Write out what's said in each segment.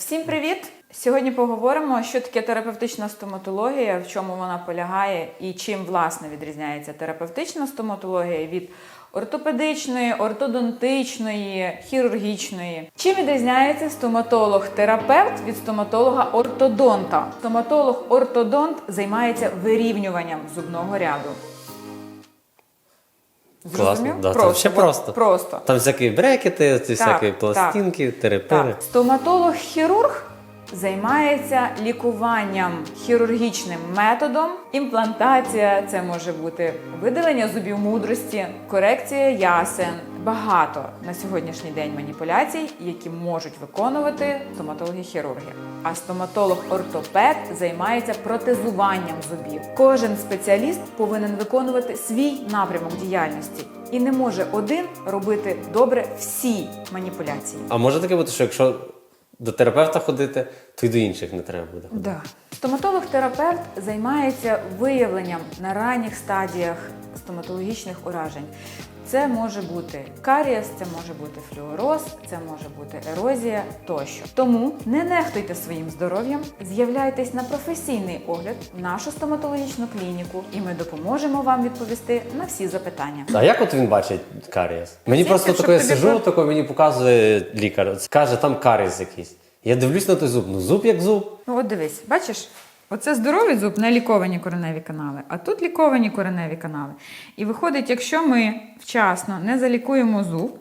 Всім привіт! Сьогодні поговоримо, що таке терапевтична стоматологія, в чому вона полягає і чим власне відрізняється терапевтична стоматологія від ортопедичної, ортодонтичної, хірургічної. Чим відрізняється стоматолог-терапевт від стоматолога-ортодонта? Стоматолог-ортодонт займається вирівнюванням зубного ряду. Класно, да, просто, от просто. просто. Там всякі брекети, ці всякі пластинки, терепери. Так, стоматолог-хірург займається лікуванням хірургічним методом. Імплантація це може бути видалення зубів мудрості, корекція ясен. Багато на сьогоднішній день маніпуляцій, які можуть виконувати стоматологи-хірурги. А стоматолог-ортопед займається протезуванням зубів. Кожен спеціаліст повинен виконувати свій напрямок діяльності і не може один робити добре всі маніпуляції. А може таке бути, що якщо до терапевта ходити, то й до інших не треба буде. ходити? Да. Стоматолог-терапевт займається виявленням на ранніх стадіях стоматологічних уражень. Це може бути карієс, це може бути флюороз, це може бути ерозія тощо. Тому не нехтуйте своїм здоров'ям, з'являйтесь на професійний огляд в нашу стоматологічну клініку, і ми допоможемо вам відповісти на всі запитання. А як от він бачить карієс? Мені Тільки, просто щоб таке тобі сижу, про- тако мені показує лікар. Каже, там карієс якийсь. Я дивлюсь на той зуб. Ну зуб як зуб. Ну, от дивись, бачиш, оце здоровий зуб, не ліковані кореневі канали, а тут ліковані кореневі канали. І виходить, якщо ми вчасно не залікуємо зуб,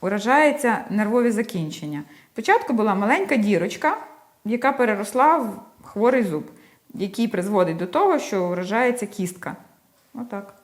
уражаються нервові закінчення. Спочатку була маленька дірочка, яка переросла в хворий зуб, який призводить до того, що уражається кістка. Отак.